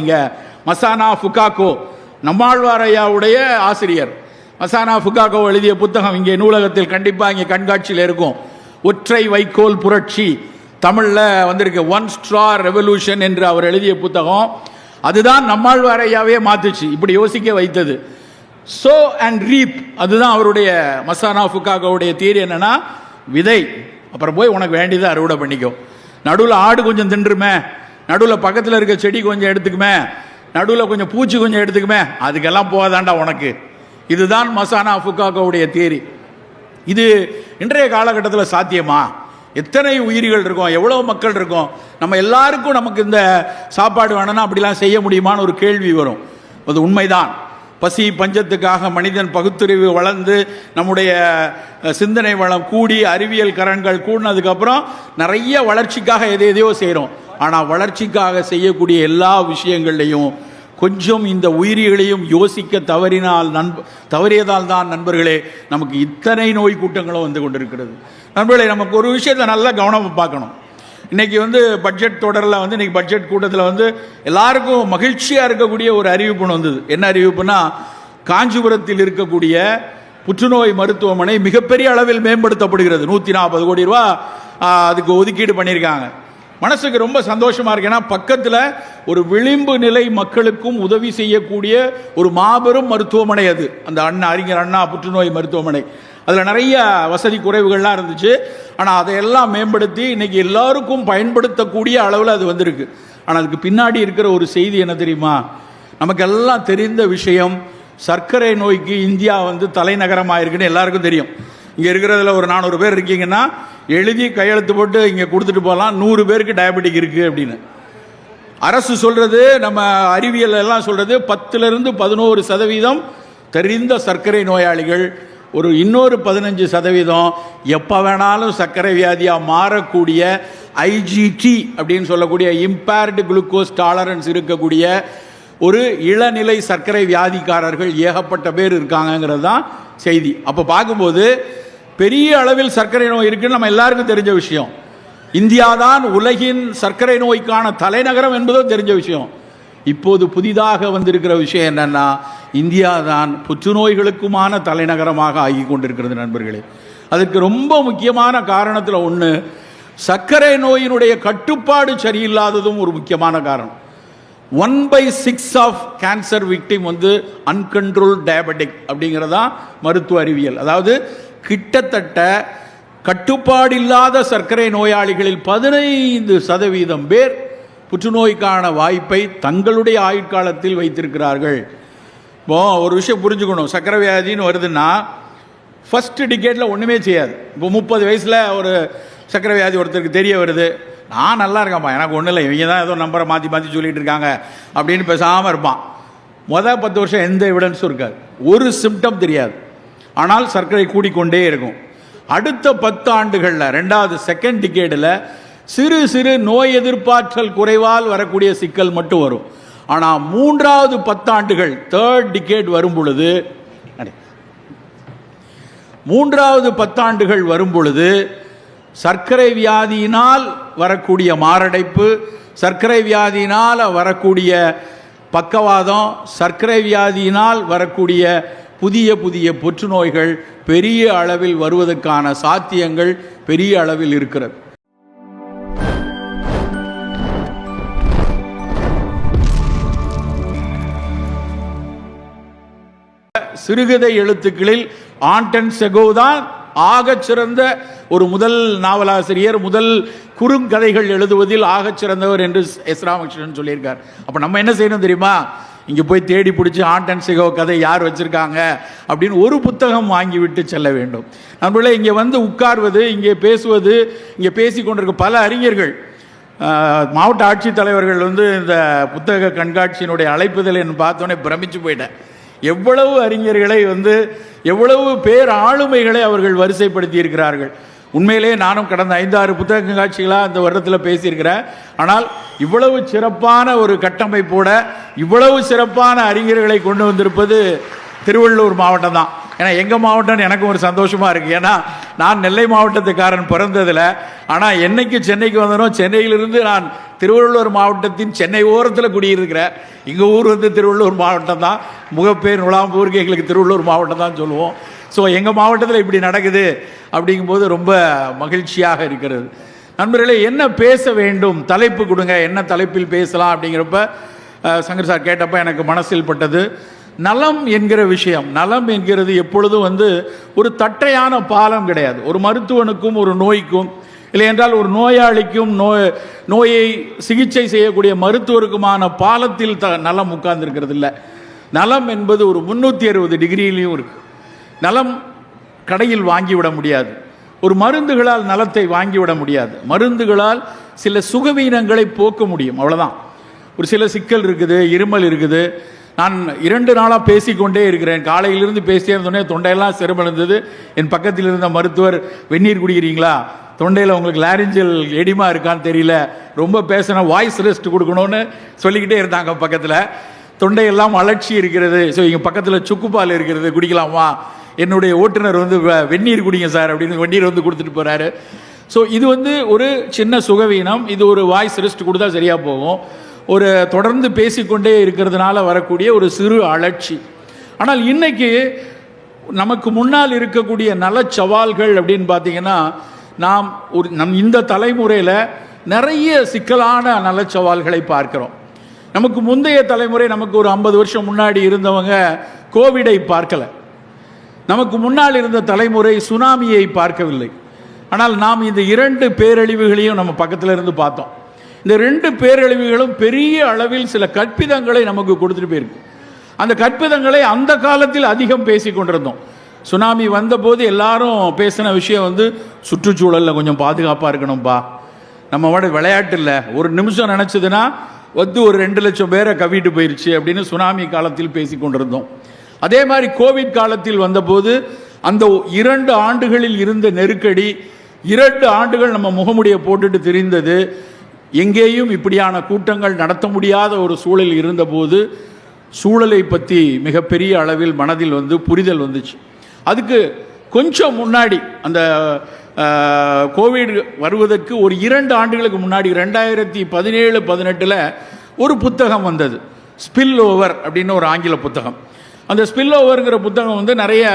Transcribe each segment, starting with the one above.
இங்க மசானா ஃபுகாக்கோ நம்மாழ்வாரையாவுடைய ஆசிரியர். மசானா ஃபுகாக்கோ எழுதிய புத்தகம் இங்கே நூலகத்தில் கண்டிப்பாக இங்கே கண்காட்சியில் இருக்கும். ஒற்றை வைக்கோல் புரட்சி தமிழில் வந்திருக்கு. ஒன் ஸ்ட்ரா ரெவல்யூஷன் என்று அவர் எழுதிய புத்தகம். அதுதான் நம்மாழ்வாரையாவே மாத்துச்சு. இப்படி யோசிக்க வைத்தது. சோ அண்ட் ரீப் அதுதான் அவருடைய மசானா ஃபுகாக்கோவுடைய தீர் என்னன்னா விதை. அப்புறம் போய் உனக்கு வேண்டியதை அறுவடை பண்ணிக்கும் நடுவில் ஆடு கொஞ்சம் தின்றுமே. நடுவில் பக்கத்தில் இருக்க செடி கொஞ்சம் எடுத்துக்குமே. நடுவில் கொஞ்சம் பூச்சி கொஞ்சம் எடுத்துக்குமே. அதுக்கெல்லாம் போகாதாண்டா உனக்கு. இதுதான் மசானா ஃபுக்காக்கோவுடைய தேரி இது இன்றைய காலகட்டத்தில் சாத்தியமா? எத்தனை உயிர்கள் இருக்கும்? எவ்வளோ மக்கள் இருக்கும்? நம்ம எல்லாருக்கும் நமக்கு இந்த சாப்பாடு வேணும்னா அப்படிலாம் செய்ய முடியுமான்னு ஒரு கேள்வி வரும். அது உண்மைதான். பசி பஞ்சத்துக்காக மனிதன் பகுத்தறிவு வளர்ந்து நம்முடைய சிந்தனை வளம் கூடி அறிவியல் கரன்கள் கூடினதுக்கப்புறம் நிறைய வளர்ச்சிக்காக எதை எதையோ செய்கிறோம் ஆனால் வளர்ச்சிக்காக செய்யக்கூடிய எல்லா விஷயங்கள்லையும் கொஞ்சம் இந்த உயிரிகளையும் யோசிக்க தவறினால் நண்ப தவறியதால் தான் நண்பர்களே நமக்கு இத்தனை நோய் கூட்டங்களும் வந்து கொண்டிருக்கிறது. நண்பர்களே நமக்கு ஒரு விஷயத்தை நல்லா கவனமாக பார்க்கணும். இன்னைக்கு வந்து பட்ஜெட் தொடரில் வந்து இன்னைக்கு பட்ஜெட் கூட்டத்தில் வந்து எல்லாருக்கும் மகிழ்ச்சியாக இருக்கக்கூடிய ஒரு அறிவிப்பு வந்தது. என்ன அறிவிப்புனா காஞ்சிபுரத்தில் இருக்கக்கூடிய புற்றுநோய் மருத்துவமனை மிகப்பெரிய அளவில் மேம்படுத்தப்படுகிறது. நூற்றி நாற்பது கோடி ரூபா அதுக்கு ஒதுக்கீடு பண்ணியிருக்காங்க. மனசுக்கு ரொம்ப சந்தோஷமா இருக்கு. ஏன்னா பக்கத்தில் ஒரு விளிம்பு நிலை மக்களுக்கும் உதவி செய்யக்கூடிய ஒரு மாபெரும் மருத்துவமனை அது. அந்த அண்ணா அறிஞர் அண்ணா புற்றுநோய் மருத்துவமனை. அதில் நிறைய வசதி குறைவுகள்லாம் இருந்துச்சு. ஆனால் அதையெல்லாம் மேம்படுத்தி இன்னைக்கு எல்லாருக்கும் பயன்படுத்தக்கூடிய அளவில் அது வந்திருக்கு. ஆனால் அதுக்கு பின்னாடி இருக்கிற ஒரு செய்தி என்ன தெரியுமா? நமக்கெல்லாம் தெரிந்த விஷயம் சர்க்கரை நோய்க்கு இந்தியா வந்து தலைநகரமாக இருக்குன்னு எல்லாருக்கும் தெரியும். இங்கே இருக்கிறதுல ஒரு நானூறு பேர் இருக்கீங்கன்னா எழுதி கையெழுத்து போட்டு இங்கே கொடுத்துட்டு போகலாம் நூறு பேருக்கு டயபெட்டிக் இருக்குது அப்படின்னு. அரசு சொல்கிறது நம்ம அறிவியல் எல்லாம் சொல்கிறது பத்துலேருந்து பதினோரு சதவீதம் தெரிந்த சர்க்கரை நோயாளிகள் ஒரு இன்னொரு பதினஞ்சு சதவீதம் எப்போ வேணாலும் சர்க்கரை வியாதியாக மாறக்கூடிய ஐஜிடி அப்படின்னு சொல்லக்கூடிய இம்பேர்டு குளுக்கோஸ் டாலரன்ஸ் இருக்கக்கூடிய ஒரு இளநிலை சர்க்கரை வியாதிக்காரர்கள் ஏகப்பட்ட பேர் இருக்காங்கங்கிறது தான் செய்தி. அப்போ பார்க்கும்போது பெரிய அளவில் சர்க்கரை நோய் இருக்குன்னு நம்ம எல்லாருக்கும் தெரிஞ்ச விஷயம். இந்தியா தான் உலகின் சர்க்கரை நோய்க்கான தலைநகரம் என்பதும் தெரிஞ்ச விஷயம். இப்போது புதிதாக வந்திருக்கிற விஷயம் என்னென்னா இந்தியா தான் புற்றுநோய்களுக்குமான தலைநகரமாக ஆகி கொண்டிருக்கிறது நண்பர்களே. அதுக்கு ரொம்ப முக்கியமான காரணத்தில் ஒன்று சர்க்கரை நோயினுடைய கட்டுப்பாடு சரியில்லாததும் ஒரு முக்கியமான காரணம். One by six of cancer victim வந்து அன்கண்ட்ரோல் டயபெட்டிக் அப்படிங்கிறதான் மருத்துவ அறிவியல். அதாவது கிட்டத்தட்ட கட்டுப்பாடில்லாத சர்க்கரை நோயாளிகளில் பதினைந்து சதவீதம் பேர் புற்றுநோய்க்கான வாய்ப்பை தங்களுடைய ஆயுட்காலத்தில் வைத்திருக்கிறார்கள். இப்போ ஒரு விஷயம் புரிஞ்சுக்கணும். சக்கரை வியாதின்னு வருதுன்னா ஃபஸ்ட்டு டிக்கெட்டில் ஒன்றுமே செய்யாது. இப்போ முப்பது வயசில் ஒரு சக்கரை வியாதி ஒருத்தருக்கு தெரிய வருது. நான் நல்லா இருக்கேன்ப்பா. எனக்கு ஒன்றும் இல்லை. இவங்க தான் ஏதோ நம்பரை மாற்றி மாற்றி சொல்லிட்டு இருக்காங்க அப்படின்னு பேசாமல் இருப்பான். மொதல் பத்து வருஷம் எந்த எவிடன்ஸும் இருக்காது. ஒரு சிம்டம் தெரியாது. ஆனால் சர்க்கரை கூடிக்கொண்டே இருக்கும். அடுத்த பத்து ஆண்டுகளில் ரெண்டாவது செகண்ட் டிகேடில் சிறு சிறு நோய் எதிர்ப்பாற்றல் குறைவால் வரக்கூடிய சிக்கல் மட்டும் வரும். ஆனால் மூன்றாவது பத்தாண்டுகள் தேர்ட் டிகேட் வரும் பொழுது மூன்றாவது பத்தாண்டுகள் வரும் பொழுது சர்க்கரை வியாதியினால் வரக்கூடிய மாரடைப்பு சர்க்கரை வியாதியினால் வரக்கூடிய பக்கவாதம் சர்க்கரை வியாதியினால் வரக்கூடிய புதிய புதிய புற்றுநோய்கள் பெரிய அளவில் வருவதற்கான சாத்தியங்கள் பெரிய அளவில் இருக்கிறது. சிறுகதை எழுத்துக்களில் ஆண்டன் செகோ தான் ஆகச் சிறந்த ஒரு முதல் நாவலாசிரியர் முதல் குறுங்கதைகள் எழுதுவதில் ஆகச் சிறந்தவர் என்று எஸ். ராமகிருஷ்ணன் சொல்லியிருக்கார். அப்போ நம்ம என்ன செய்யணும் தெரியுமா? இங்கே போய் தேடி பிடிச்சி ஆண்டன் செகோ கதை யார் வச்சுருக்காங்க அப்படின்னு ஒரு புத்தகம் வாங்கி விட்டு செல்ல வேண்டும். நம்மளே இங்கே வந்து உட்கார்வது இங்கே பேசுவது இங்கே பேசி கொண்டிருக்க பல அறிஞர்கள் மாவட்ட ஆட்சித்தலைவர்கள் வந்து இந்த புத்தக கண்காட்சியினுடைய அழைப்புதல் என்று பார்த்தோன்னே பிரமிச்சு போயிட்டேன் எவ்வளவு அறிஞர்களை வந்து எவ்வளவு பேர் ஆளுமைகளை அவர்கள் வரிசைப்படுத்தி இருக்கிறார்கள் உண்மையிலே நானும் கடந்த ஐந்தாறு புத்தக கண்காட்சிகளாக அந்த வருடத்தில் பேசியிருக்கிறேன். ஆனால் இவ்வளவு சிறப்பான ஒரு கட்டமைப்போட இவ்வளவு சிறப்பான அறிஞர்களை கொண்டு வந்திருப்பது திருவள்ளூர் மாவட்டம் தான். ஏன்னா எங்கள் மாவட்டம் எனக்கும் ஒரு சந்தோஷமாக இருக்குது ஏன்னா நான் நெல்லை மாவட்டத்துக்காரன் பிறந்ததில். ஆனால் என்னைக்கு சென்னைக்கு வந்தனோ சென்னையிலிருந்து நான் திருவள்ளூர் மாவட்டத்தின் சென்னை ஓரத்தில் குடியிருக்கிற எங்கள் ஊர் வந்து திருவள்ளூர் மாவட்டம் தான். முகப்பேர் நுழாம்பூருக்கு எங்களுக்கு திருவள்ளூர் மாவட்டம் தான் சொல்லுவோம். ஸோ எங்கள் மாவட்டத்தில் இப்படி நடக்குது அப்படிங்கும்போது ரொம்ப மகிழ்ச்சியாக இருக்கிறது. நண்பர்களே என்ன பேச வேண்டும்? தலைப்பு கொடுங்க. என்ன தலைப்பில் பேசலாம் அப்படிங்கிறப்ப சங்கர் சார் கேட்டப்ப எனக்கு மனசில் பட்டது நலம் என்கிற விஷயம். நலம் என்கிறது எப்பொழுதும் வந்து ஒரு தட்டையான பாலம் கிடையாது. ஒரு மருத்துவனுக்கும் ஒரு நோய்க்கும் இல்லை என்றால் ஒரு நோயாளிக்கும் நோய் நோயை சிகிச்சை செய்யக்கூடிய மருத்துவருக்குமான பாலத்தில் த நலம் உட்கார்ந்துருக்கிறது இல்லை நலம் என்பது ஒரு முந்நூற்றி அறுபது டிகிரியிலையும் இருக்கு. நலம் கடையில் வாங்கிவிட முடியாது. ஒரு மருந்துகளால் நலத்தை வாங்கிவிட முடியாது. மருந்துகளால் சில சுகவீனங்களை போக்க முடியும். அவ்வளோதான் ஒரு சில சிக்கல் இருக்குது இருமல் இருக்குது. நான் இரண்டு நாளாக பேசிக்கொண்டே இருக்கிறேன். காலையிலிருந்து பேசியே இருந்தோடனே தொண்டையெல்லாம் சிரமடைந்தது என் பக்கத்தில் இருந்த மருத்துவர் வெந்நீர் குடிக்கிறீங்களா? தொண்டையில் உங்களுக்கு லாரிஞ்சல் எடிமா இருக்கான்னு தெரியல. ரொம்ப பேசணும் வாய்ஸ் ரெஸ்ட் கொடுக்கணும்னு சொல்லிக்கிட்டே இருந்தாங்க பக்கத்தில். தொண்டையெல்லாம் அலட்சி இருக்கிறது. ஸோ இங்கே பக்கத்தில் சுக்குப்பால் இருக்கிறது. குடிக்கலாமா? என்னுடைய ஓட்டுநர் வந்து வெ- வெந்நீர் குடிங்க சார் அப்படின்னு வெந்நீர் வந்து கொடுத்துட்டு போகிறாரு ஸோ இது வந்து ஒரு சின்ன சுகவீனம். இது ஒரு வாய்ஸ் ரெஸ்ட் கொடுத்தா சரியாக போகும். ஒரு தொடர்ந்து பேசிக்கொண்டே இருக்கிறதுனால வரக்கூடிய ஒரு சிறு அலட்சி. ஆனால் இன்னைக்கு நமக்கு முன்னால் இருக்கக்கூடிய நல சவால்கள் அப்படின்னு பார்த்தீங்கன்னா நாம் ஒரு நம் இந்த தலைமுறையில் நிறைய சிக்கலான நல சவால்களை பார்க்கிறோம். நமக்கு முந்தைய தலைமுறை நமக்கு ஒரு ஐம்பது வருஷம் முன்னாடி இருந்தவங்க கோவிடை பார்க்கலை. நமக்கு முன்னால் இருந்த தலைமுறை சுனாமியை பார்க்கவில்லை. ஆனால் நாம் இந்த இரண்டு பேரழிவுகளையும் நம்ம பக்கத்தில் இருந்து பார்த்தோம். இந்த ரெண்டு பேரழிவுகளும் பெரிய அளவில் சில கற்பிதங்களை நமக்கு கொடுத்துட்டு போயிருக்கு. அந்த கற்பிதங்களை அந்த காலத்தில் அதிகம் பேசி கொண்டிருந்தோம். சுனாமி வந்தபோது எல்லாரும் பேசின விஷயம் வந்து சுற்றுச்சூழலில் கொஞ்சம் பாதுகாப்பாக இருக்கணும்ப்பா நம்ம விட விளையாட்டு இல்லை. ஒரு நிமிஷம் நினச்சதுன்னா வந்து ஒரு ரெண்டு லட்சம் பேரை கவிட்டு போயிருச்சு அப்படின்னு சுனாமி காலத்தில் பேசி கொண்டிருந்தோம். அதே மாதிரி கோவிட் காலத்தில் வந்தபோது அந்த இரண்டு ஆண்டுகளில் இருந்த நெருக்கடி இரண்டு ஆண்டுகள் நம்ம முகமுடியை போட்டுட்டு திரிந்தது எங்கேயும் இப்படியான கூட்டங்கள் நடத்த முடியாத ஒரு சூழல் இருந்தபோது சூழலை பற்றி மிகப்பெரிய அளவில் மனதில் வந்து புரிதல் வந்துச்சு. அதுக்கு கொஞ்சம் முன்னாடி அந்த கோவிட் வருவதற்கு ஒரு இரண்டு ஆண்டுகளுக்கு முன்னாடி ரெண்டாயிரத்தி பதினேழு பதினெட்டில் ஒரு புத்தகம் வந்தது. ஸ்பில் ஓவர் அப்படின்னு ஒரு ஆங்கில புத்தகம். அந்த ஸ்பில் ஓவருங்கிற புத்தகம் வந்து நிறைய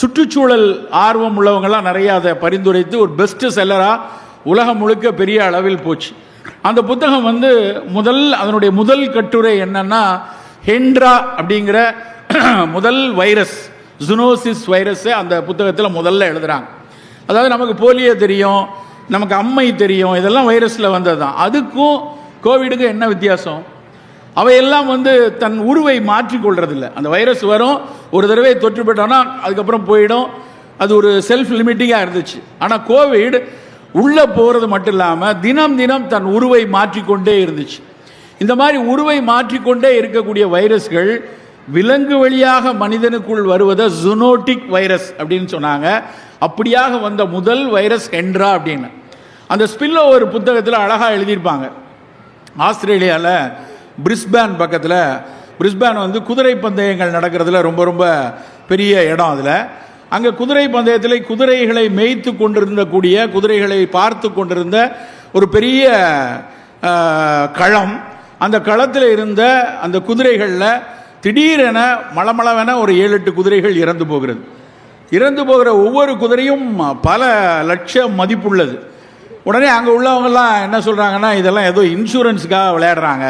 சுற்றுச்சூழல் ஆர்வம் உள்ளவங்கள்லாம் நிறைய அதை பரிந்துரைத்து ஒரு பெஸ்ட் செல்லராக உலகம் முழுக்க பெரிய அளவில் போச்சு. அந்த புத்தகம் வந்து முதல் அதனுடைய முதல் கட்டுரை என்னன்னா ஹென்ட்ரா அப்படிங்கிற முதல் வைரஸ் ஜுனோசிஸ் வைரஸை அந்த புத்தகத்தில் முதல்ல எழுதுறாங்க. அதாவது நமக்கு போலியோ தெரியும் நமக்கு அம்மை தெரியும் இதெல்லாம் வைரஸில் வந்தது தான் அதுக்கும் கோவிடுக்கும் என்ன வித்தியாசம்? அவையெல்லாம் வந்து தன் உருவை மாற்றிக்கொள்றதில்ல அந்த வைரஸ் வரும் ஒரு தடவை தொற்று போயிட்டோன்னா அதுக்கப்புறம் போயிடும். அது ஒரு செல்ஃப் லிமிட்டிங்காக இருந்துச்சு. ஆனால் கோவிட் உள்ளே போகிறது மட்டும் இல்லாமல் தினம் தினம் தன் உருவை மாற்றிக்கொண்டே இருந்துச்சு. இந்த மாதிரி உருவை மாற்றிக்கொண்டே இருக்கக்கூடிய வைரஸ்கள் விலங்கு வழியாக மனிதனுக்குள் வருவதை ஜுனோட்டிக் வைரஸ் அப்படின்னு சொன்னாங்க. அப்படியாக வந்த முதல் வைரஸ் ஹென்ட்ரா அப்படின்னு. அந்த ஸ்பில்லோ ஒரு புத்தகத்தில் அழகாக எழுதியிருப்பாங்க. ஆஸ்திரேலியாவில் பிரிஸ்பேன் பக்கத்தில் பிரிஸ்பேன் வந்து குதிரை பந்தயங்கள் நடக்கிறதுல ரொம்ப ரொம்ப பெரிய இடம் அதில். அங்கே குதிரை பந்தயத்தில் குதிரைகளை மேய்த்து கொண்டிருந்த கூடிய குதிரைகளை பார்த்து கொண்டிருந்த ஒரு பெரிய களம். அந்த களத்தில் இருந்த அந்த குதிரைகளில் திடீரென மளமளவென ஒரு ஏழு எட்டு குதிரைகள் இறந்து போகிறது. இறந்து போகிற ஒவ்வொரு குதிரையும் பல லட்சம் மதிப்புள்ளது. உடனே அங்கே உள்ளவங்கெல்லாம் என்ன சொல்கிறாங்கன்னா இதெல்லாம் ஏதோ இன்சூரன்ஸுக்காக விளையாடுறாங்க.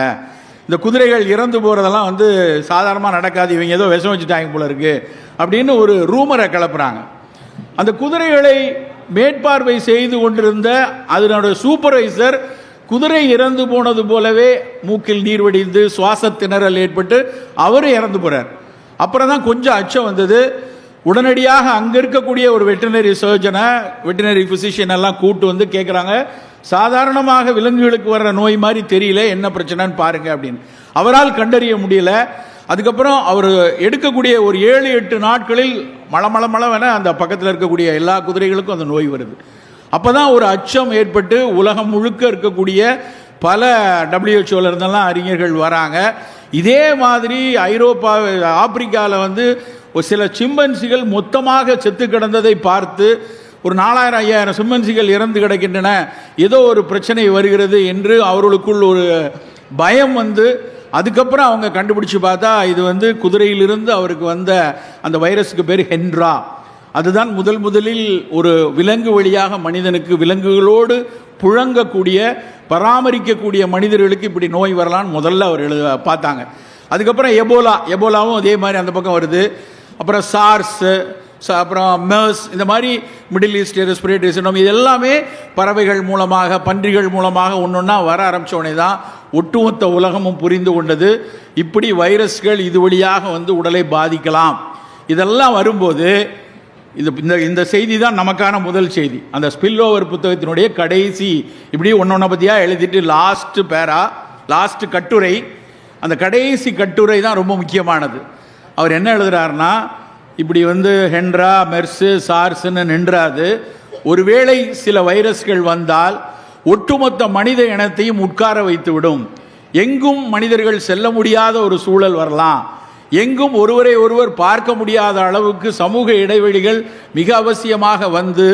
இந்த குதிரைகள் இறந்து போகிறதெல்லாம் வந்து சாதாரணமாக நடக்காது. இவங்க ஏதோ விஷம் வச்சுட்டாங்க போல இருக்கு அப்படின்னு ஒரு ரூமரை கிளப்புறாங்க. அந்த குதிரைகளை மேற்பார்வை செய்து கொண்டிருந்த அதனோட சூப்பர்வைசர் குதிரை இறந்து போனது போலவே மூக்கில் நீர் வடிந்து சுவாச திணறல் ஏற்பட்டு அவரும் இறந்து போறார். அப்புறம் தான் கொஞ்சம் அச்சம் வந்தது. உடனடியாக அங்கே இருக்கக்கூடிய ஒரு வெட்டினரி சர்ஜனை வெட்டினரி ஃபிசிஷியன் எல்லாம் கூட்டு வந்து கேட்குறாங்க சாதாரணமாக விலங்குகளுக்கு வர்ற நோய் மாதிரி தெரியல என்ன பிரச்சனைன்னு பாருங்க அப்படின்னு. அவரால் கண்டறிய முடியல. அதுக்கப்புறம் அவர் எடுக்கக்கூடிய ஒரு ஏழு எட்டு நாட்களில் மளமளமளவென அந்த பக்கத்தில் இருக்கக்கூடிய எல்லா குதிரைகளுக்கும் அந்த நோய் வருது. அப்பதான் ஒரு அச்சம் ஏற்பட்டு உலகம் முழுக்க இருக்கக்கூடிய பல டபிள்யூஹெச்ஓல இருந்தெல்லாம் அறிஞர்கள் வராங்க. இதே மாதிரி ஐரோப்பா ஆப்பிரிக்காவில் வந்து ஒரு சில சிம்பன்சிகள் மொத்தமாக செத்து கிடந்ததை பார்த்து ஒரு நாலாயிரம் ஐயாயிரம் சிம்மன்சிகள் இறந்து கிடக்கின்றன. ஏதோ ஒரு பிரச்சனை வருகிறது என்று அவர்களுக்குள் ஒரு பயம் வந்து அதுக்கப்புறம் அவங்க கண்டுபிடிச்சு பார்த்தா இது வந்து குதிரையிலிருந்து அவருக்கு வந்த அந்த வைரஸுக்கு பேர் ஹென்ரா அதுதான் முதல் முதலில் ஒரு விலங்கு வழியாக மனிதனுக்கு விலங்குகளோடு புழங்கக்கூடிய பராமரிக்கக்கூடிய மனிதர்களுக்கு இப்படி நோய் வரலான்னு முதல்ல அவர் எழுத பார்த்தாங்க. அதுக்கப்புறம் எபோலா எபோலாவும் அதே மாதிரி அந்த பக்கம் வருது. அப்புறம் சார்ஸு அப்புறம் மெர்ஸ் இந்த மாதிரி மிடில் ஈஸ்ட் ரெஸ்பிரேட்டரி சிண்ட்ரோம் இது எல்லாமே பறவைகள் மூலமாக பன்றிகள் மூலமாக ஒன்று ஒன்றா வர ஆரம்பிச்ச உடனே தான் ஒட்டுமொத்த உலகமும் புரிந்து கொண்டது. இப்படி வைரஸ்கள் இது வழியாக வந்து உடலை பாதிக்கலாம். இதெல்லாம் வரும்போது இது இந்த இந்த செய்தி தான் நமக்கான முதல் செய்தி. அந்த ஸ்பில் ஓவர் புத்தகத்தினுடைய கடைசி இப்படி ஒன்று ஒன்றை பற்றியாக எழுதிட்டு லாஸ்ட் பேரா லாஸ்ட் கட்டுரை அந்த கடைசி கட்டுரை தான் ரொம்ப முக்கியமானது. அவர் என்ன எழுதுறாருன்னா இப்படி வந்து ஹென்ரா மெர்ஸு சார்ஸ்ன்னு நின்றாது. ஒருவேளை சில வைரஸ்கள் வந்தால் ஒட்டுமொத்த மனித இனத்தையும் உட்கார வைத்துவிடும். எங்கும் மனிதர்கள் செல்ல முடியாத ஒரு சூழல் வரலாம். எங்கும் ஒருவரை ஒருவர் பார்க்க முடியாத அளவுக்கு சமூக இடைவெளிகள் மிக அவசியமாக வந்து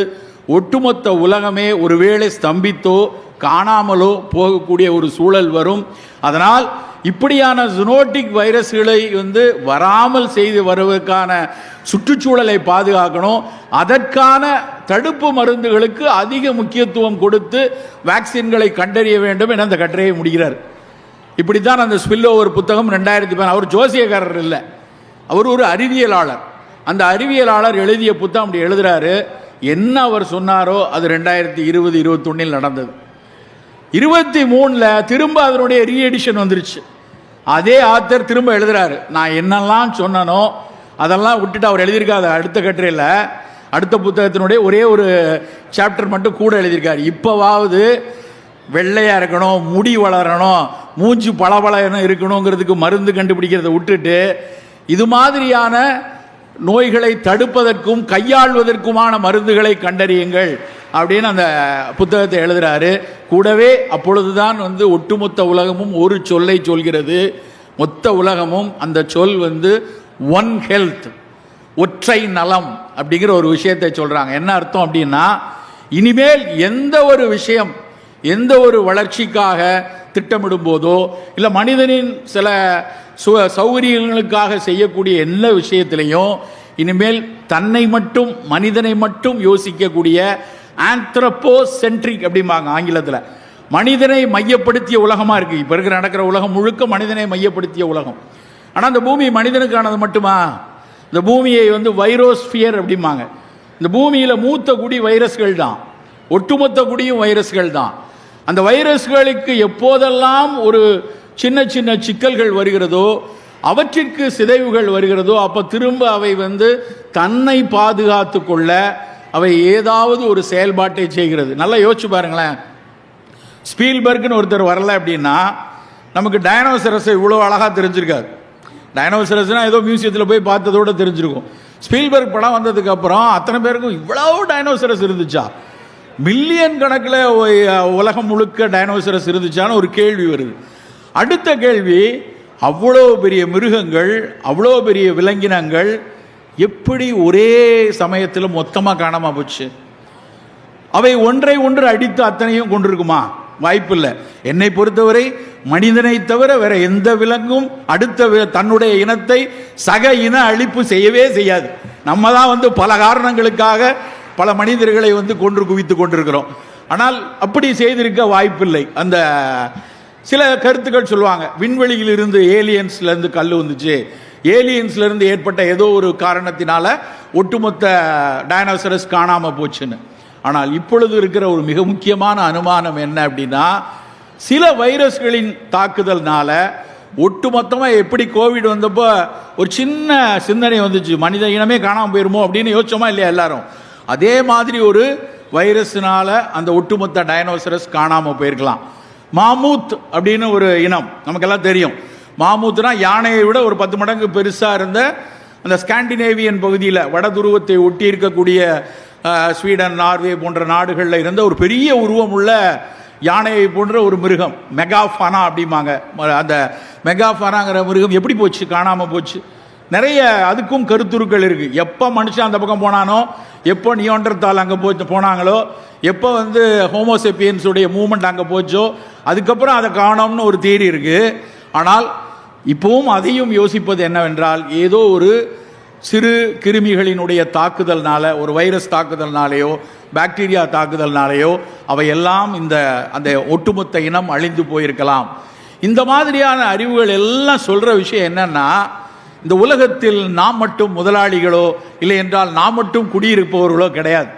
ஒட்டுமொத்த உலகமே ஒருவேளை ஸ்தம்பித்தோ காணாமலோ போகக்கூடிய ஒரு சூழல் வரும். அதனால் இப்படியான ஜுனோட்டிக் வைரஸ்களை வந்து வராமல் செய்து வருவதற்கான சுற்றுச்சூழலை பாதுகாக்கணும். அதற்கான தடுப்பு மருந்துகளுக்கு அதிக முக்கியத்துவம் கொடுத்து வேக்சின்களை கண்டறிய வேண்டும் என அந்த கட்டுரையை முடிகிறார் இப்படி தான் அந்த ஸ்பில் ஓவர் புத்தகம் ரெண்டாயிரத்தி பதினாறு அவர் ஜோசியக்காரர் இல்லை. அவர் ஒரு அறிவியலாளர். அந்த அறிவியலாளர் எழுதிய புத்தகம் அப்படி எழுதுறாரு. என்ன அவர் சொன்னாரோ அது ரெண்டாயிரத்தி இருபது இருபத்தொன்னில் நடந்தது. இருபத்தி மூணில் திரும்ப அதனுடைய ரீஎடிஷன் வந்துருச்சு. அதே ஆத்தர் திரும்ப எழுதுறாரு. நான் என்னெல்லாம் சொன்னனோ அதெல்லாம் விட்டுட்டு அவர் எழுதியிருக்காரு. அடுத்த கட்டுரையில். அடுத்த புத்தகத்தினுடைய ஒரே ஒரு சாப்டர் மட்டும் கூட எழுதியிருக்காரு. இப்போவாவது வெள்ளையாக இருக்கணும் முடி வளரணும் மூஞ்சி பளபளன்னு இருக்கணுங்கிறதுக்கு மருந்து கண்டுபிடிக்கிறத விட்டுட்டு இது மாதிரியான நோய்களை தடுப்பதற்கும் கையாள்வதற்குமான மருந்துகளை கண்டறியுங்கள். அப்படின்னு அந்த புத்தகத்தை எழுதுறாரு. கூடவே அப்பொழுதுதான் வந்து ஒட்டுமொத்த உலகமும் ஒரு சொல்லை சொல்கிறது. மொத்த உலகமும் அந்த சொல் வந்து ஒன் ஹெல்த் ஒற்றை நலம் அப்படிங்கிற ஒரு விஷயத்தை சொல்கிறாங்க என்ன அர்த்தம் அப்படின்னா இனிமேல் எந்த ஒரு விஷயம் எந்த ஒரு வளர்ச்சிக்காக திட்டமிடும் போதோ இல்லை மனிதனின் சில சு சௌகரியங்களுக்காக செய்யக்கூடிய எல்லா விஷயத்திலையும் இனிமேல் தன்னை மட்டும் மனிதனை மட்டும் யோசிக்கக்கூடிய ஆந்த்ரப்போ சென்ட்ரிக் அப்படிம்பாங்க ஆங்கிலத்தில். மனிதனை மையப்படுத்திய உலகமாக இருக்குது இப்போ இருக்கிற நடக்கிற உலகம் முழுக்க மனிதனை மையப்படுத்திய உலகம். ஆனால் அந்த பூமி மனிதனுக்கானது மட்டுமா? இந்த பூமியை வந்து வைரோஸ்பியர் அப்படிம்பாங்க. இந்த பூமியில் மூத்த குடி வைரஸ்கள் தான். ஒட்டுமொத்த குடியும் வைரஸ்கள் தான். அந்த வைரஸ்களுக்கு எப்போதெல்லாம் ஒரு சின்ன சின்ன சிக்கல்கள் வருகிறதோ அவற்றிற்கு சிதைவுகள் வருகிறதோ அப்போ திரும்ப அவை வந்து தன்னை பாதுகாத்து கொள்ள அவை ஏதாவது ஒரு செயல்பாட்டை செய்கிறது. நல்லா யோசிச்சு பாருங்களேன். ஸ்பீல்பர்க்னு ஒருத்தர் வரல அப்படின்னா நமக்கு டைனோசரஸை இவ்வளோ அழகாக தெரிஞ்சிருக்காது டைனோசரஸ்னால் ஏதோ மியூசியத்தில் போய் பார்த்ததோட தெரிஞ்சிருக்கும். ஸ்பீல்பர்க் படம் வந்ததுக்கப்புறம் அத்தனை பேருக்கும் இவ்வளோ டைனோசரஸ் இருந்துச்சா? மில்லியன் கணக்கில் உலகம் முழுக்க டைனோசரஸ் இருந்துச்சான்னு ஒரு கேள்வி வருது. அடுத்த கேள்வி அவ்வளோ பெரிய மிருகங்கள் அவ்வளோ பெரிய விலங்கினங்கள் எப்படி ஒரே சமயத்தில் மொத்தமாக காணாமல் போச்சு? அவை ஒன்றை ஒன்று அடித்து அத்தனையும் கொண்டிருக்குமா? வாய்ப்பில்லை. என்னை பொறுத்தவரை மனிதனை தவிர வேற எந்த விலங்கும் அடுத்த தன்னுடைய இனத்தை சக இன அழிப்பு செய்யவே செய்யாது. நம்ம தான் வந்து பல காரணங்களுக்காக பல மனிதர்களை வந்து கொன்று குவித்து கொண்டிருக்கிறோம். ஆனால் அப்படி செய்திருக்க வாய்ப்பில்லை. அந்த சில கருத்துக்கள் சொல்லுவாங்க. விண்வெளியில் இருந்து கல் வந்துச்சு. ஏலியன்ஸ்லேருந்து ஏற்பட்ட ஏதோ ஒரு காரணத்தினால ஒட்டுமொத்த டைனோசரஸ் காணாமல் போச்சுன்னு. ஆனால் இப்பொழுது இருக்கிற ஒரு மிக முக்கியமான அனுமானம் என்ன அப்படின்னா சில வைரஸ்களின் தாக்குதல்னால ஒட்டுமொத்தமாக எப்படி கோவிட் வந்தப்போ ஒரு சின்ன சிந்தனை வந்துச்சு மனித இனமே காணாமல் போயிருமோ அப்படின்னு யோசிச்சோமா இல்லையா எல்லாரும்? அதே மாதிரி ஒரு வைரஸ்னால அந்த ஒட்டுமொத்த டைனோசரஸ் காணாமல் போயிருக்கலாம். மாமூத் அப்படின்னு ஒரு இனம் நமக்கெல்லாம் தெரியும். மாமூத்னா யானையை விட ஒரு பத்து மடங்கு பெருசாக இருந்த அந்த ஸ்காண்டினேவியன் பகுதியில் வட துருவத்தை ஒட்டி இருக்கக்கூடிய ஸ்வீடன் நார்வே போன்ற நாடுகளில் இருந்த ஒரு பெரிய உருவம் உள்ள யானையை போன்ற ஒரு மிருகம் மெகாஃபானா அப்படிம்பாங்க. ம- அந்த மெகாஃபானாங்கிற மிருகம் எப்படி போச்சு? காணாமல் போச்சு. நிறைய அதுக்கும் கருத்துருக்கள் இருக்குது எப்போ மனுஷன் அந்த பக்கம் போனானோ எப்போ நியோண்டர்தால் அங்கே போச்சு போனாங்களோ எப்போ வந்து ஹோமோசெப்பியன்ஸுடைய மூமெண்ட் அங்கே போச்சோ அதுக்கப்புறம் அதை காணோம்னு ஒரு தேரி இருக்குது ஆனால் இப்போவும் அதையும் யோசிப்பது என்னவென்றால் ஏதோ ஒரு சிறு கிருமிகளினுடைய தாக்குதல்னால ஒரு வைரஸ் தாக்குதல்னாலேயோ பாக்டீரியா தாக்குதல்னாலேயோ அவையெல்லாம் இந்த அந்த ஒட்டுமொத்த இனம் அழிந்து போயிருக்கலாம். இந்த மாதிரியான அறிவுகள் எல்லாம் சொல்கிற விஷயம் என்னன்னா இந்த உலகத்தில் நாம் மட்டும் முதலாளிகளோ இல்லை என்றால் நாம் மட்டும் குடியிருப்பவர்களோ கிடையாது.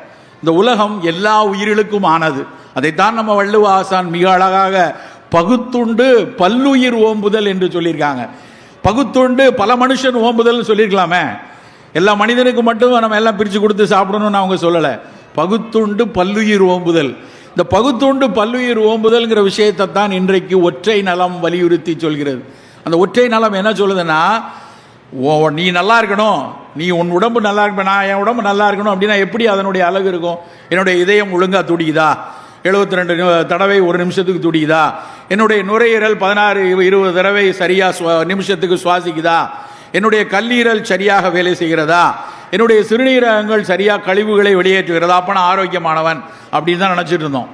இந்த உலகம் எல்லா உயிர்களுக்கும் ஆனது. அதைத்தான் நம்ம வள்ளுவ ஆசான் மிக அழகாக பகுத்துண்டு பல்லுயிர் ஓம்புதல் என்று சொல்லியிருக்காங்க. பகுத்துண்டு பல மனுஷன் ஓம்புதல்னு சொல்லியிருக்கலாமே. எல்லா மனிதனுக்கு மட்டும் நம்ம எல்லாம் பிரித்து கொடுத்து சாப்பிடணும்னு அவங்க சொல்லலை. பகுத்துண்டு பல்லுயிர் ஓம்புதல். இந்த பகுத்துண்டு பல்லுயிர் ஓம்புதல்ங்கிற விஷயத்தை தான் இன்றைக்கு ஒற்றை நலம் வலியுறுத்தி சொல்கிறது. அந்த ஒற்றை நலம் என்ன சொல்லுதுன்னா ஓ நீ நல்லா இருக்கணும். நீ உன் உடம்பு நல்லா இருக்க நான் என் உடம்பு நல்லா இருக்கணும். அப்படின்னா எப்படி அதனுடைய அழகு இருக்கும்? என்னுடைய இதயம் ஒழுங்காக துடிக்குதா? எழுபத்தி ரெண்டு தடவை ஒரு நிமிஷத்துக்கு துடிக்குதா? என்னுடைய நுரையீரல் பதினாறு இருபது தடவை சரியாக சுவா நிமிஷத்துக்கு சுவாசிக்குதா? என்னுடைய கல்லீரல் சரியாக வேலை செய்கிறதா? என்னுடைய சிறுநீரகங்கள் சரியாக கழிவுகளை வெளியேற்றுகிறதா? அப்போ நான் ஆரோக்கியமானவன் அப்படின்னு தான் நினச்சிட்டு இருந்தோம்.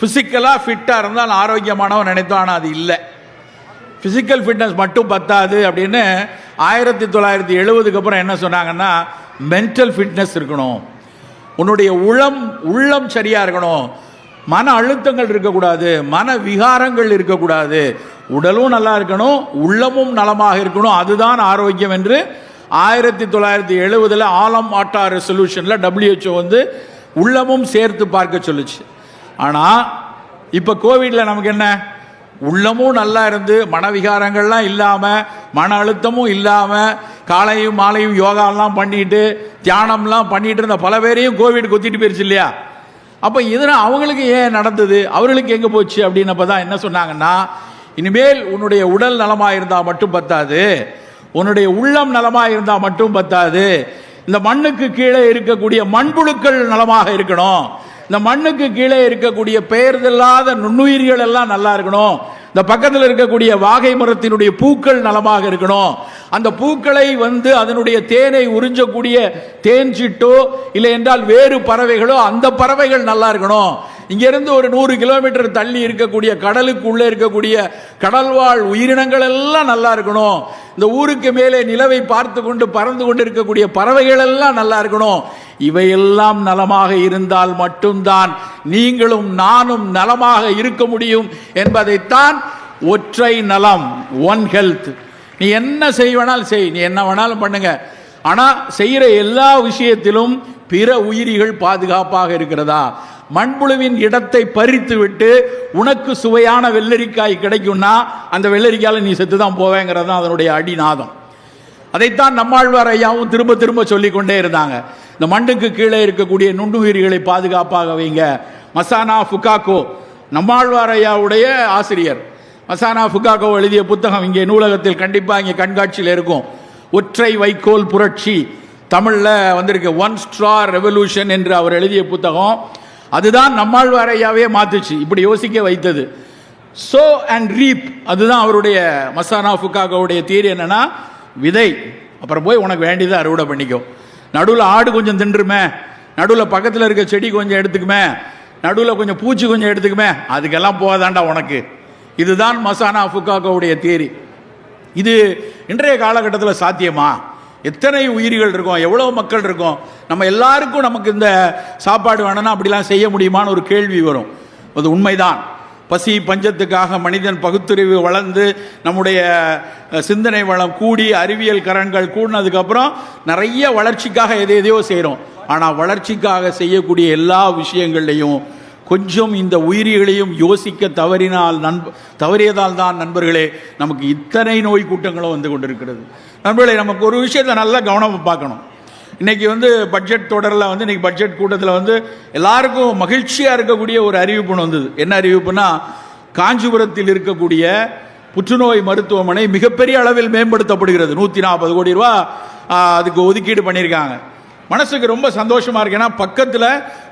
ஃபிசிக்கலாக ஃபிட்டாக இருந்தால் ஆரோக்கியமானவன் நினைத்தோம் ஆனால் அது இல்லை. ஃபிசிக்கல் ஃபிட்னஸ் மட்டும் பத்தாது அப்படின்னு ஆயிரத்தி தொள்ளாயிரத்தி எழுபதுக்கு அப்புறம் என்ன சொன்னாங்கன்னா மென்டல் ஃபிட்னஸ் இருக்கணும். உன்னுடைய உளம் உள்ளம் சரியாக இருக்கணும். மன அழுத்தங்கள் இருக்கக்கூடாது மன விகாரங்கள் இருக்கக்கூடாது. உடலும் நல்லா இருக்கணும் உள்ளமும் நலமாக இருக்கணும். அதுதான் ஆரோக்கியம் என்று ஆயிரத்தி தொள்ளாயிரத்தி எழுபதில் ஆலம் ஆட்டா ரெசல்யூஷனில் டபிள்யூஹெச்ஓ வந்து உள்ளமும் சேர்த்து பார்க்க சொல்லுச்சு. ஆனால் இப்போ கோவிடில் நமக்கு என்ன? உள்ளமும் நல்லா இருந்து மனவிகாரங்கள்லாம் இல்லாமல் மன அழுத்தமும் இல்லாமல் காலையும் மாலையும் யோகாலாம் பண்ணிட்டு தியானம்லாம் பண்ணிட்டு இருந்த பல பேரையும் கோவிட் கொத்திட்டு போயிருச்சு இல்லையா? அப்போ இதனால் அவங்களுக்கு ஏன் நடந்தது? அவர்களுக்கு எங்கே போச்சு அப்படின்னப்ப தான் என்ன சொன்னாங்கன்னா இனிமேல் உன்னுடைய உடல் நலமாக இருந்தால் மட்டும் பத்தாது. உன்னுடைய உள்ளம் நலமாக இருந்தால் மட்டும் பத்தாது. இந்த மண்ணுக்கு கீழே இருக்கக்கூடிய மண்புழுக்கள் நலமாக இருக்கணும். இந்த மண்ணுக்கு கீழே இருக்கக்கூடிய பெயர்தில்லாத நுண்ணுயிர்கள் எல்லாம் நல்லா இருக்கணும். இந்த பக்கத்தில் இருக்கக்கூடிய வாகை மரத்தினுடைய பூக்கள் நலமாக இருக்கணும். அந்த பூக்களை வந்து அதனுடைய தேனை உறிஞ்சக்கூடிய தேன் சிட்டோ இல்லை என்றால் வேறு பறவைகளோ அந்த பறவைகள் நல்லா இருக்கணும். இங்கிருந்து ஒரு நூறு கிலோமீட்டர் தள்ளி இருக்கக்கூடிய கடலுக்கு உள்ளே இருக்கக்கூடிய கடல்வாழ் உயிரினங்கள் எல்லாம் நல்லா இருக்கணும். இந்த ஊருக்கு மேலே நிலவை பார்த்து கொண்டு பறந்து கொண்டு இருக்கக்கூடிய பறவைகள் எல்லாம் நல்லா இருக்கணும். இவையெல்லாம் நலமாக இருந்தால் மட்டும்தான் நீங்களும் நானும் நலமாக இருக்க முடியும் என்பதைத்தான் ஒற்றை நலம் ஒன் ஹெல்த் நீ என்ன செய்வனால் செய் நீ என்ன வேணாலும் பண்ணுங்க. ஆனால் செய்கிற எல்லா விஷயத்திலும் பிற உயிரிகள் பாதுகாப்பாக இருக்கிறதா? மண்புழுவின் இடத்தை பறித்து விட்டு உனக்கு சுவையான வெள்ளரிக்காய் கிடைக்கும்னா அந்த வெள்ளரிக்காயில் நீ செத்து தான் போவேங்கிறது தான் அதனுடைய அடிநாதம். அதைத்தான் நம்மாழ்வார் ஐயாவும் திரும்ப திரும்ப சொல்லிக்கொண்டே இருந்தாங்க. இந்த மண்ணுக்கு கீழே இருக்கக்கூடிய நுண்ணுயிரிகளை பாதுகாப்பாக வைங்க. மசானா ஃபுகாக்கோ நம்மாழ்வார் ஐயாவுடைய ஆசிரியர். மசானா ஃபுகாக்கோ எழுதிய புத்தகம் இங்கே நூலகத்தில் கண்டிப்பாக இங்கே கண்காட்சியில் இருக்கும். ஒற்றை வைக்கோல் புரட்சி. தமிழில் வந்திருக்கு ஒன் ஸ்ட்ரா ரெவல்யூஷன் என்று அவர் எழுதிய புத்தகம். அதுதான் நம்மாழ்வாரையாவே மாத்துச்சு இப்படி யோசிக்க வைத்தது. சோ அண்ட் ரீப் அதுதான் அவருடைய மசானா ஃபுகாகோவுடைய தீரி என்னன்னா விதை. அப்புறம் போய் உனக்கு வேண்டியதை அறுவடை பண்ணிக்கும் நடுவில் ஆடு கொஞ்சம் தின்றுமே நடுவில் பக்கத்தில் இருக்க செடி கொஞ்சம் எடுத்துக்குமே நடுவில் கொஞ்சம் பூச்சி கொஞ்சம் எடுத்துக்குமே அதுக்கெல்லாம் போகாதாண்டா உனக்கு. இதுதான் மசானா ஃபுகாகோவுடைய தேரி இது இன்றைய காலகட்டத்தில் சாத்தியமா? எத்தனை உயிரிகள் இருக்கும் எவ்வளோ மக்கள் இருக்கும் நம்ம எல்லாருக்கும் நமக்கு இந்த சாப்பாடு வேணும்னா அப்படிலாம் செய்ய முடியுமான்னு ஒரு கேள்வி வரும். அது உண்மைதான். பசி பஞ்சத்துக்காக மனிதன் பகுத்தறிவு வளர்ந்து நம்முடைய சிந்தனை வளம் கூடி அறிவியல் கரன்கள் கூடினதுக்கப்புறம் நிறைய வளர்ச்சிக்காக எதை எதையோ செய்கிறோம் ஆனால் வளர்ச்சிக்காக செய்யக்கூடிய எல்லா விஷயங்கள்லையும் கொஞ்சம் இந்த உயிரிகளையும் யோசிக்க தவறினால் நண்ப தவறியதால் தான் நண்பர்களே நமக்கு இத்தனை நோய் கூட்டங்களும் வந்து கொண்டிருக்கிறது. நண்பர்களை நமக்கு ஒரு விஷயத்தை நல்லா கவனமாக பார்க்கணும். இன்றைக்கி வந்து பட்ஜெட் தொடரில் வந்து இன்றைக்கி பட்ஜெட் கூட்டத்தில் வந்து எல்லாருக்கும் மகிழ்ச்சியாக இருக்கக்கூடிய ஒரு அறிவிப்பு வந்தது. என்ன அறிவிப்புனா காஞ்சிபுரத்தில் இருக்கக்கூடிய புற்றுநோய் மருத்துவமனை மிகப்பெரிய அளவில் மேம்படுத்தப்படுகிறது. நூற்றி நாற்பது கோடி ரூபா அதுக்கு ஒதுக்கீடு பண்ணியிருக்காங்க. மனசுக்கு ரொம்ப சந்தோஷமாக இருக்கு. ஏன்னா பக்கத்தில்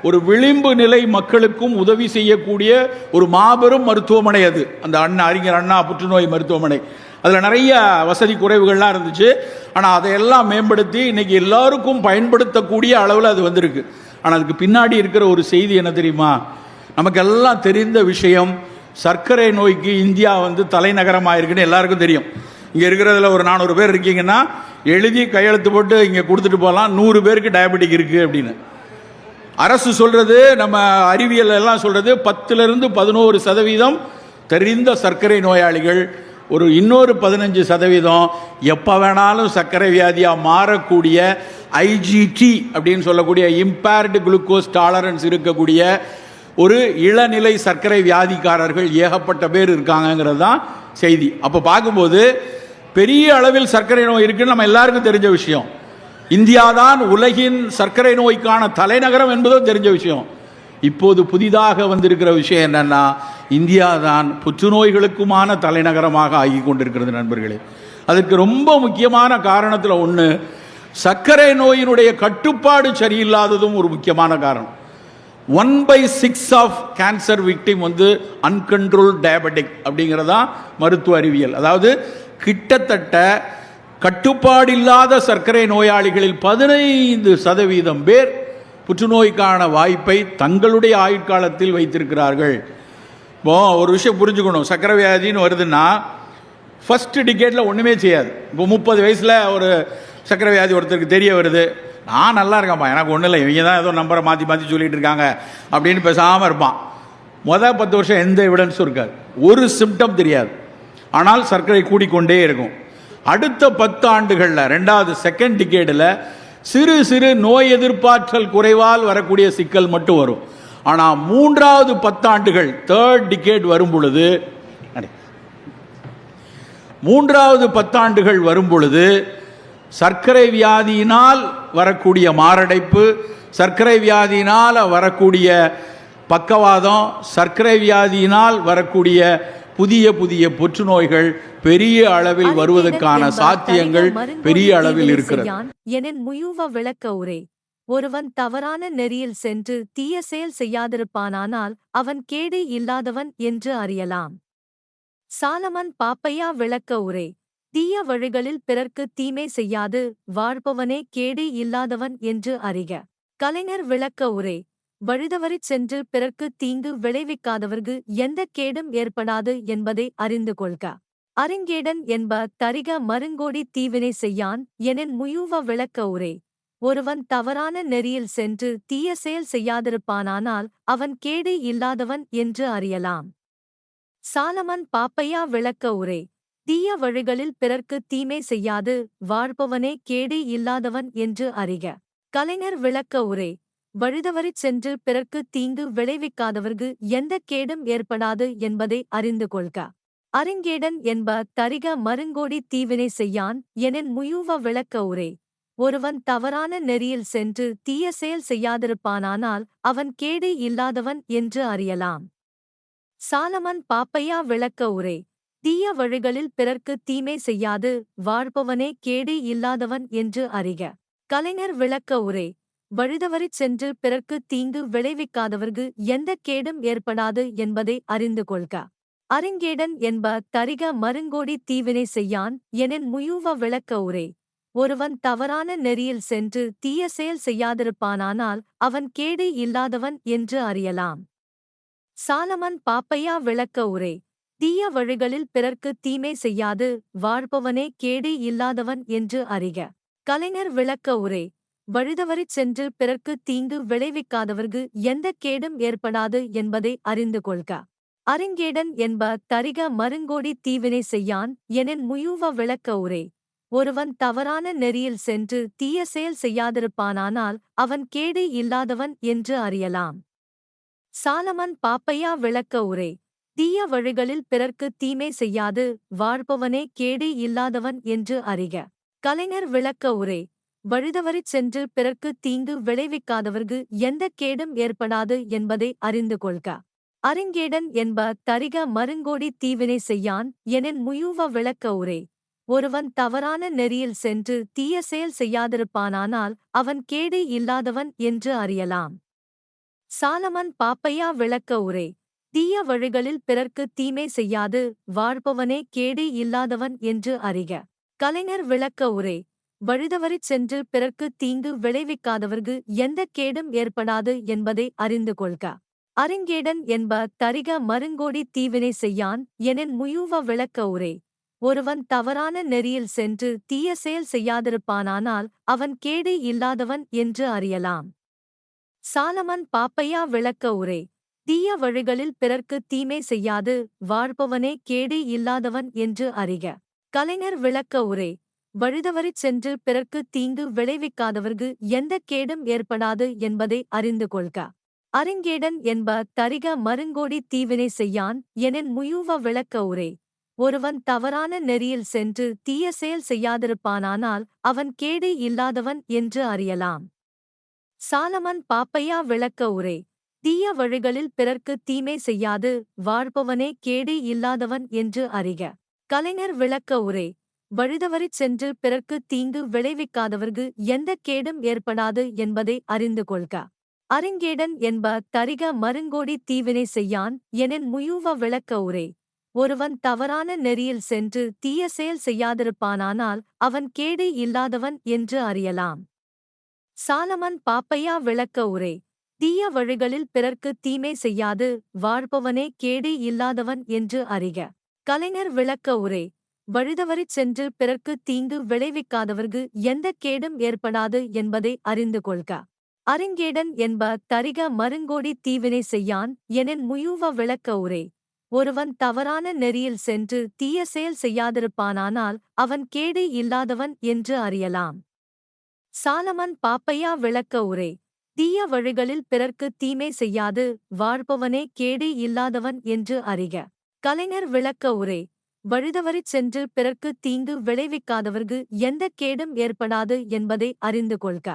ஒரு விளிம்பு நிலை மக்களுக்கும் உதவி செய்யக்கூடிய ஒரு மாபெரும் மருத்துவமனை அது. அந்த அண்ணா அறிஞர் அண்ணா புற்றுநோய் மருத்துவமனை. அதில் நிறைய வசதி குறைவுகள்லாம் இருந்துச்சு. ஆனால் அதையெல்லாம் மேம்படுத்தி இன்னைக்கு எல்லாருக்கும் பயன்படுத்தக்கூடிய அளவில் அது வந்திருக்கு. ஆனால் அதுக்கு பின்னாடி இருக்கிற ஒரு செய்தி என்ன தெரியுமா? நமக்கெல்லாம் தெரிந்த விஷயம் சர்க்கரை நோய்க்கு இந்தியா வந்து தலைநகரமாக இருக்குன்னு எல்லாருக்கும் தெரியும். இங்கே இருக்கிறதுல ஒரு நானூறு பேர் இருக்கீங்கன்னா எழுதி கையெழுத்து போட்டு இங்கே கொடுத்துட்டு போகலாம் நூறு பேருக்கு டயபெட்டிக் இருக்குது அப்படின்னு. அரசு சொல்கிறது நம்ம அறிவியல் எல்லாம் சொல்கிறது பத்துலேருந்து பதினோரு சதவீதம் தெரிந்த சர்க்கரை நோயாளிகள் ஒரு இன்னொரு பதினஞ்சு சதவீதம் எப்போ வேணாலும் சர்க்கரை வியாதியாக மாறக்கூடிய ஐஜிடி அப்படின்னு சொல்லக்கூடிய இம்பேர்டு குளுக்கோஸ் டாலரன்ஸ் இருக்கக்கூடிய ஒரு இளநிலை சர்க்கரை வியாதிக்காரர்கள் ஏகப்பட்ட பேர் இருக்காங்கங்கிறது தான் செய்தி. அப்போ பார்க்கும்போது பெரிய அளவில் சர்க்கரை நோய் இருக்குன்னு நம்ம எல்லாருக்கும் தெரிஞ்ச விஷயம். இந்தியா தான் உலகின் சர்க்கரை நோய்க்கான தலைநகரம் என்பதும் தெரிஞ்ச விஷயம். இப்போது புதிதாக வந்திருக்கிற விஷயம் என்னன்னா இந்தியா தான் புற்றுநோய்களுக்குமான தலைநகரமாக ஆகி கொண்டிருக்கிறது நண்பர்களே. அதுக்கு ரொம்ப முக்கியமான காரணத்தில் ஒன்று சர்க்கரை நோயினுடைய கட்டுப்பாடு சரியில்லாததும் ஒரு முக்கியமான காரணம். One by six of cancer victim வந்து அன்கண்ட்ரோல் டயபெட்டிக் அப்படிங்கிறதா மருத்துவ அறிவியல். அதாவது கிட்டத்தட்ட கட்டுப்பாடில்லாத சர்க்கரை நோயாளிகளில் பதினைந்து சதவீதம் பேர் புற்றுநோய்க்கான வாய்ப்பை தங்களுடைய ஆயுட்காலத்தில் வைத்திருக்கிறார்கள். இப்போ ஒரு விஷயம் புரிஞ்சுக்கணும். சக்கரை வியாதின்னு வருதுன்னா ஃபஸ்ட்டு டிக்கெட்டில் ஒன்றுமே செய்யாது. இப்போ முப்பது வயசில் ஒரு சர்க்கரை வியாதி ஒருத்தருக்கு தெரிய வருது. நான் நல்லா இருக்கேன்ப்பா. எனக்கு ஒன்றும் இல்லை. இவங்க தான் ஏதோ நம்பரை மாற்றி மாற்றி சொல்லிட்டு இருக்காங்க அப்படின்னு பேசாமல் இருப்பான். மொதல் பத்து வருஷம் எந்த எவிடன்ஸும் இருக்காது. ஒரு சிம்டம் தெரியாது. ஆனால் சர்க்கரை கூடிக்கொண்டே இருக்கும். அடுத்த பத்து ஆண்டுகளில் ரெண்டாவது செகண்ட் டிக்கெட்டில் சிறு சிறு நோய் எதிர்ப்பாற்றல் குறைவால் வரக்கூடிய சிக்கல் மட்டும் வரும். ஆனால் மூன்றாவது பத்தாண்டுகள் தேர்ட் டிகேட் வரும் பொழுது மூன்றாவது பத்தாண்டுகள் வரும் பொழுது சர்க்கரை வியாதியினால் வரக்கூடிய மாரடைப்பு சர்க்கரை வியாதியினால் வரக்கூடிய பக்கவாதம் சர்க்கரை வியாதியினால் வரக்கூடிய புதிய புதிய புற்றுநோய்கள் பெரிய அளவில் வருவதற்கான சாத்தியங்கள் பெரிய அளவில் இருக்கிறது. எனின் முயுவ விளக்க உரை. ஒருவன் தவறான நெறியில் சென்று தீய செயல் செய்யாதிருப்பானானால் அவன் கேடு இல்லாதவன் என்று அறியலாம். சாலமன் பாப்பையா விளக்க உரை. தீய வழிகளில் பிறர்க்கு தீமை செய்யாது வாழ்பவனே கேடு இல்லாதவன் என்று அறிக. கலைஞர் விளக்க உரை. வழிதவறிச் சென்று பிறர்க்கு தீங்கு விளைவிக்காதவர்க்கு எந்த கேடும் ஏற்படாது என்பதை அறிந்து கொள்க. அருங்கேடன் என்ப தரிக மருங்கோடி தீவினை செய்யான் எனின் முயூவ விளக்க உரை. ஒருவன் தவறான நெறியில் சென்று தீய செயல் செய்யாதிருப்பானானால் அவன் கேடு இல்லாதவன் என்று அறியலாம். சாலமன் பாப்பையா விளக்க உரை. தீய வழிகளில் பிறர்க்கு தீமை செய்யாது வாழ்பவனே கேடு இல்லாதவன் என்று அறிக. கலைஞர் விளக்க உரை. வழிதவறிச் சென்று பிறர்க்கு தீங்கு விளைவிக்காதவர்க்கு எந்த கேடும் ஏற்படாது என்பதை அறிந்து கொள்க அருங்கேடன் என்ப தரிக மருங்கோடி தீவினை செய்யான் எனின் முயூவ விளக்க உரை. ஒருவன் தவறான நெறியில் சென்று தீய செயல் செய்யாதிருப்பானானால் அவன் கேடு இல்லாதவன் என்று அறியலாம். சாலமன் பாப்பையா விளக்க உரை. தீய வழிகளில் பிறர்க்கு தீமை செய்யாது வாழ்பவனே கேடு இல்லாதவன் என்று அறிக. கலைஞர் விளக்க உரை. வழிதவறிச் சென்று பிறர்க்கு தீங்கு விளைவிக்காதவர்க்கு எந்த கேடும் ஏற்படாது என்பதை அறிந்து கொள்க. அருங்கேடன் என்ப தரிக மருங்கோடி தீவினை செய்யான் எனின் முயூவ விளக்க உரை. ஒருவன் தவறான நெறியில் சென்று தீய செயல் செய்யாதிருப்பானானால் அவன் கேடு இல்லாதவன் என்று அறியலாம். சாலமன் பாப்பையா விளக்க உரை. தீய வழிகளில் பிறர்க்கு தீமை செய்யாது வாழ்பவனே கேடு இல்லாதவன் என்று அறிக. கலைஞர் விளக்க உரை. வழிதவறிச் சென்று பிறர்க்கு தீங்கு விளைவிக்காதவர்க்கு எந்த கேடும் ஏற்படாது என்பதை அறிந்து கொள்க. அருங்கேடன் என்ப தரிக மருங்கோடி தீவினை செய்யான் எனின் முயூவ விளக்க உரை. ஒருவன் தவறான நெறியில் சென்று தீய செயல் செய்யாதிருப்பானானால் அவன் கேடு இல்லாதவன் என்று அறியலாம். சாலமன் பாப்பையா விளக்க உரை. தீய வழிகளில் பிறர்க்கு தீமை செய்யாது வாழ்பவனே கேடு இல்லாதவன் என்று அறிக. கலைஞர் விளக்க உரை. வழிதவறிச் சென்று பிறர்க்கு தீங்கு விளைவிக்காதவர்க்கு எந்த கேடும் ஏற்படாது என்பதை அறிந்து கொள்க அருங்கேடன் என்ப தரிக மருங்கோடி தீவினை செய்யான் எனின் முயூவ விளக்க உரை. ஒருவன் தவறான நெறியில் சென்று தீய செயல் செய்யாதிருப்பானானால் அவன் கேடு இல்லாதவன் என்று அறியலாம். சாலமன் பாப்பையா விளக்க உரை. தீய வழிகளில் பிறர்க்கு தீமை செய்யாது வாழ்பவனே கேடு இல்லாதவன் என்று அறிக. கலைஞர் விளக்க உரை. வழிதவறிச் சென்று பிறர்க்கு தீங்கு விளைவிக்காதவர்க்கு எந்த கேடும் ஏற்படாது என்பதை அறிந்து கொள்க. அருங்கேடன் என்ப தரிக மருங்கோடி தீவினை செய்யான் எனின் முயூவ விளக்க உரை. ஒருவன் தவறான நெறியில் சென்று தீய செயல் செய்யாதிருப்பானானால் அவன் கேடு இல்லாதவன் என்று அறியலாம். சாலமன் பாப்பையா விளக்க உரை. தீய வழிகளில் பிறர்க்கு தீமை செய்யாது வாழ்பவனே கேடு இல்லாதவன் என்று அறிக. கலைஞர் விளக்க உரை. வழிதவறிச் சென்று பிறர்க்கு தீங்கு விளைவிக்காதவர்க்கு எந்த கேடும் ஏற்படாது என்பதை அறிந்து கொள்க அருங்கேடன் என்ப தரிக மருங்கோடி தீவினை செய்யான் எனின் முயூவ விளக்க உரை. ஒருவன் தவறான நெறியில் சென்று தீய செயல் செய்யாதிருப்பானானால் அவன் கேடு இல்லாதவன் என்று அறியலாம். சாலமன் பாப்பையா விளக்க உரை. தீய வழிகளில் பிறர்க்கு தீமை செய்யாது வாழ்பவனே கேடு இல்லாதவன் என்று அறிக. கலைஞர் விளக்க உரை. வழிதவறிச் சென்று பிறர்க்கு தீங்கு விளைவிக்காதவர்க்கு எந்த கேடும் ஏற்படாது என்பதை அறிந்து கொள்க. அருங்கேடன் என்ப தரிக மருங்கோடி தீவினை செய்யான் எனின் முயூவ விளக்க உரை. ஒருவன் தவறான நெறியில் சென்று தீய செயல் செய்யாதிருப்பானானால் அவன் கேடு இல்லாதவன் என்று அறியலாம். சாலமன் பாப்பையா விளக்க உரை. தீய வழிகளில் பிறர்க்கு தீமை செய்யாது வாழ்பவனே கேடு இல்லாதவன் என்று அறிக. கலைஞர் விளக்க உரை. வழிதவறிச் சென்று பிறர்க்கு தீங்கு விளைவிக்காதவர்க்கு எந்த கேடும் ஏற்படாது என்பதை அறிந்து கொள்க. அருங்கேடன் என்ப தரிக மருங்கோடி தீவினை செய்யான் எனின் முயூவ விளக்க உரை. ஒருவன் தவறான நெறியில் சென்று தீய செயல் செய்யாதிருப்பானானால் அவன் கேடு இல்லாதவன் என்று அறியலாம். சாலமன் பாப்பையா விளக்க உரை. தீய வழிகளில் பிறர்க்கு தீமை செய்யாது வாழ்பவனே கேடு இல்லாதவன் என்று அறிக. கலைஞர் விளக்க உரை. வழுதவரிச் சென்று பிறர்க்கு தீங்கு விளைவிக்காதவர்க்கு எந்த கேடும் ஏற்படாது என்பதை அறிந்து கொள்க